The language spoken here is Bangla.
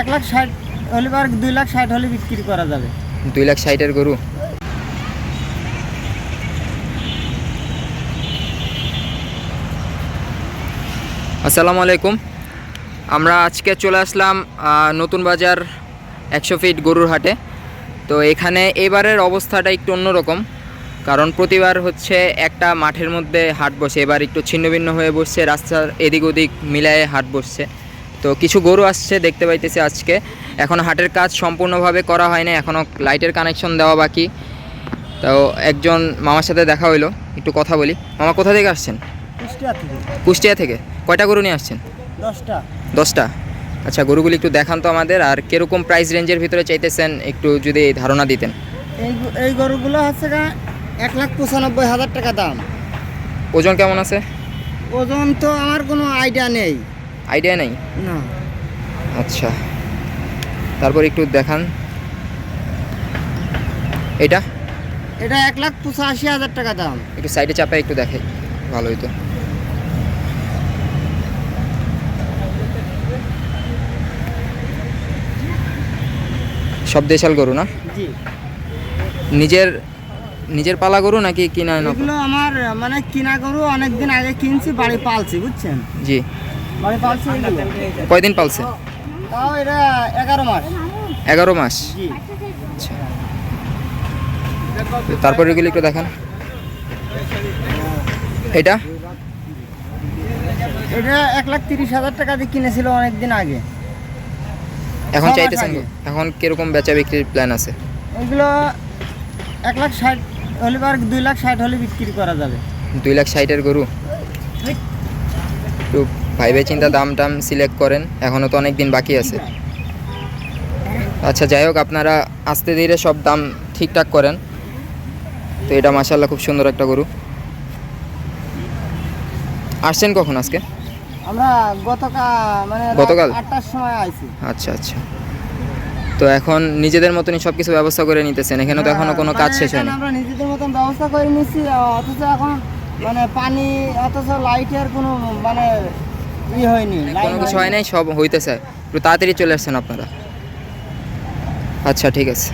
এক লাখ ষাট হলে আর দুই লাখ ষাট হলে বিক্রি করা যাবে। দুই লাখ ষাটের গরু? আসসালামু আলাইকুম। আমরা আজকে চলে আসলাম নতুন বাজার একশো ফিট গরুর হাটে। তো এখানে এবারের অবস্থাটা একটু অন্যরকম, কারণ প্রতিবার হচ্ছে একটা মাঠের মধ্যে হাট বসে, এবার একটু ছিন্নভিন্ন হয়ে বসছে রাস্তার এদিক ওদিক মিলায়ে হাট বসছে। তো কিছু গরু আসছে দেখতে পাইতেছি আজকে। এখন হাটের কাজ সম্পূর্ণভাবে করা হয়নি এখনও লাইটের কানেকশন দেওয়া বাকি। তো একজন মামার সাথে দেখা হইল একটু কথা বলি। মামা কোথা থেকে আসছেন? কুষ্টিয়া থেকে। কয়টা গরু নিয়ে আসছেন? দশটা। দশটা। আচ্ছা গরুগুলি একটু দেখান তো আমাদের আর কীরকম প্রাইস রেঞ্জের ভিতরে চাইতেছেন একটু যদি ধারণা দিতেন। এই এই গরুগুলো হচ্ছে এক লাখ পঁচানব্বই হাজার টাকা দাম। ওজন কেমন আছে? ওজন তো আমার কোনো আইডিয়া নেই। আইডিয়া নেই? না। আচ্ছা। তারপর একটু দেখান। এটা? এটা এক লাখ পঁচাশি হাজার টাকা দাম। একটু সাইডে চাপে একটু দেখে ভালো হইতো। সব দেশাল গরু না? জি। নিজের নিজের পালা গরু নাকি কিনা না এগুলো আমার মানে কিনা গরু অনেক দিন আগে কিনছি বাড়ি পালছি বুঝছেন? জি। কয়দিন পালছে? এগারো মাস। এগারো মাস? জি। আচ্ছা। তারপর এগুলো একটু দেখান। এটা? এটা এক লাখ তিরিশ হাজার টাকা দিয়ে কিনেছিল অনেক দিন আগে। এখন চাইতেছেন এখন কীরকম বেচা বিক্রির প্ল্যান আছে? এগুলো এক লাখ ষাট হলে আর দুই লাখ ষাট হলে বিক্রি করা যাবে। দুই লাখ ষাটের গরু? ভাইবে চিন্তা দাম টাম সিলেক্ট করেন এখনও তো অনেক দিন বাকি আছে। আচ্ছা যাই হোক আপনারা আস্তে ধীরে সব দাম ঠিকঠাক করেন। তো এটা মাসাল্লাহ খুব সুন্দর একটা গরু। আসছেন কখন আজকে? আমরা গতকাল মানে গতকাল? আটটার সময় আইছি। আচ্ছা আচ্ছা। তো এখন নিজেদের মতনই সব কিছু ব্যবস্থা করে নিতেছেন এখানে তো এখনও কোনো কাজ মানে শেষ হয়নি। আমরা নিজেদের মতন ব্যবস্থা করে নিচ্ছি অথচ এখন মানে পানি অথচ লাইটের কোনো মানে ই হয়নি কোনো কিছু হয় নাই সব হইতেছে। একটু তাড়াতাড়ি চলে আসছেন আপনারা। আচ্ছা ঠিক আছে।